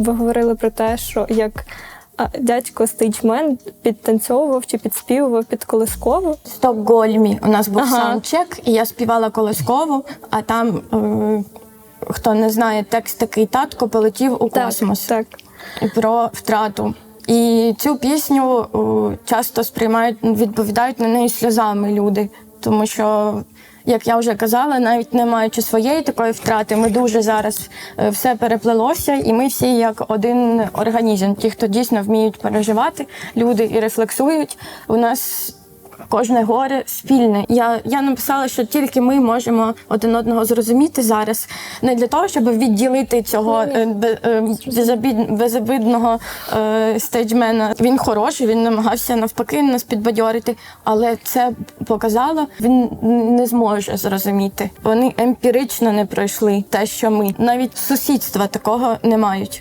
ви говорили про те, що як дядько стейджмен підтанцьовував чи підспівував під колискову. В Стокгольмі у нас був Ага. саундчек, і я співала колискову, а там, е, хто не знає, текст такий татко полетів у космос Так, про втрату. І цю пісню часто сприймають, відповідають на неї сльозами люди, тому що. Як я вже казала, навіть не маючи своєї такої втрати, ми дуже зараз е, все переплелося, і ми всі як один організм. Ті, хто дійсно вміють переживати, люди і рефлексують. У нас кожне горе спільне. Я, я написала, що тільки ми можемо один одного зрозуміти зараз, не для того, щоб відділити цього е, е, безобід- безобидного е, стейджмена. Він хороший, він намагався навпаки нас підбадьорити, але це показало, він не зможе зрозуміти. Вони емпірично не пройшли те, що ми навіть сусідства такого не мають.